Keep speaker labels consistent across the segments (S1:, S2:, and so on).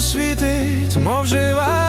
S1: світить, мов жива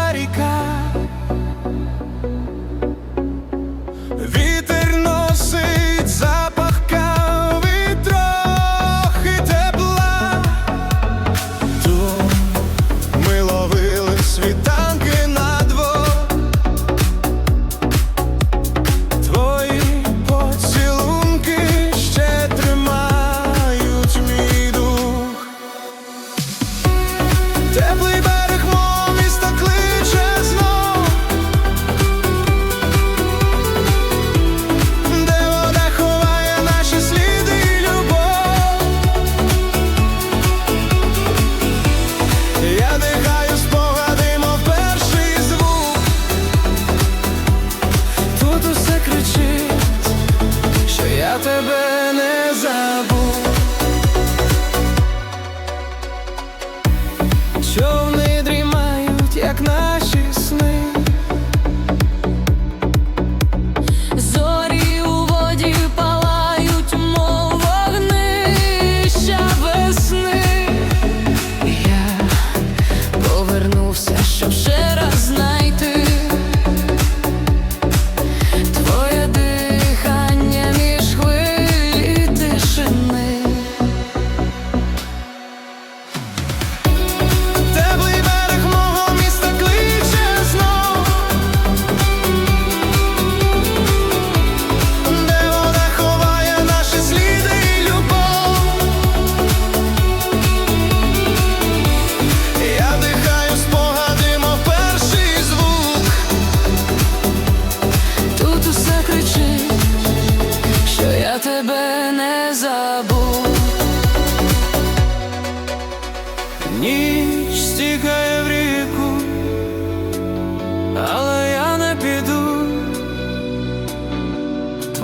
S1: кричить, що я тебе.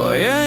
S1: for you.